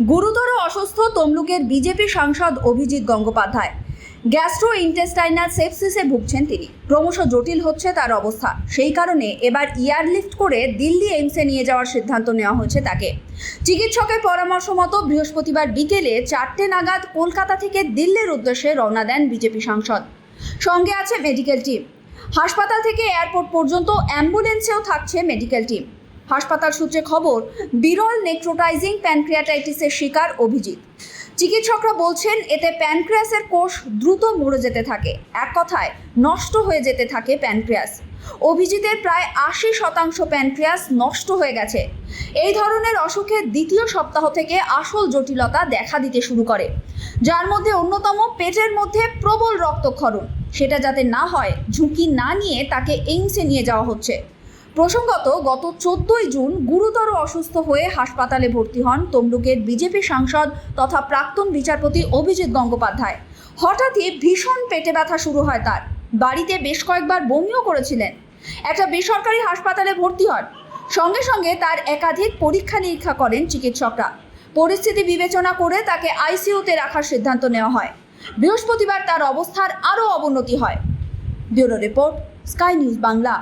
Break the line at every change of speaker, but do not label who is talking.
গুরুতর অসুস্থ তমলুকের বিজেপি সাংসদ অভিজিৎ গঙ্গোপাধ্যায়। গ্যাস্ট্রো ইন্টেস্টাইনাল সেপসিসে ভুগছেন তিনি। ক্রমশ জটিল হচ্ছে তার অবস্থা। সেই কারণে এবার এয়ারলিফট করে দিল্লি এইমসে নিয়ে যাওয়ার সিদ্ধান্ত নেওয়া হয়েছে তাকে। চিকিৎসকের পরামর্শ মতো বৃহস্পতিবার বিকেলে চারটে নাগাদ কলকাতা থেকে দিল্লির উদ্দেশ্যে রওনা দেন বিজেপি সাংসদ। সঙ্গে আছে মেডিকেল টিম। হাসপাতাল থেকে এয়ারপোর্ট পর্যন্ত অ্যাম্বুলেন্সেও থাকছে মেডিকেল টিম। হাসপাতাল সূত্রে খবর, বিরল নেক্রোটাইজিং প্যানক্রিয়াটাইটিসের শিকার অভিজিৎ। চিকিৎসকরা বলছেন, এতে প্যানক্রিয়াসের কোষ দ্রুত মরে যেতে থাকে। এক কথায়, নষ্ট হয়ে যেতে থাকে প্যানক্রিয়াস। অভিজিতের প্রায় আশি শতাংশ প্যানক্রিয়াস নষ্ট হয়ে গেছে। এই ধরনের অসুখের দ্বিতীয় সপ্তাহ থেকে আসল জটিলতা দেখা দিতে শুরু করে। যার মধ্যে অন্যতম পেটের মধ্যে প্রবল রক্তক্ষরণ। সেটা যাতে না হয়, ঝুঁকি না নিয়ে তাকে এইমসে নিয়ে যাওয়া হচ্ছে। প্রসঙ্গত, গত চোদ্দই জুন গুরুতর অসুস্থ হয়ে হাসপাতালে ভর্তি হন তমলুকের বিজেপি সাংসদ তথা প্রাক্তন বিচারপতি অভিজিৎ গঙ্গোপাধ্যায়। হঠাৎই ভীষণ পেটে ব্যথা শুরু হয় তার। বাড়িতে বেশ কয়েকবার বমিও করেছিলেন। একটা বেসরকারি হাসপাতালে ভর্তি হন। সঙ্গে সঙ্গে তার একাধিক পরীক্ষা নিরীক্ষা করেন চিকিৎসকরা। পরিস্থিতি বিবেচনা করে তাকে আইসিইউতে রাখার সিদ্ধান্ত নেওয়া হয়। বৃহস্পতিবার তার অবস্থার আরও অবনতি হয়। Bureau report, sky news Bangla.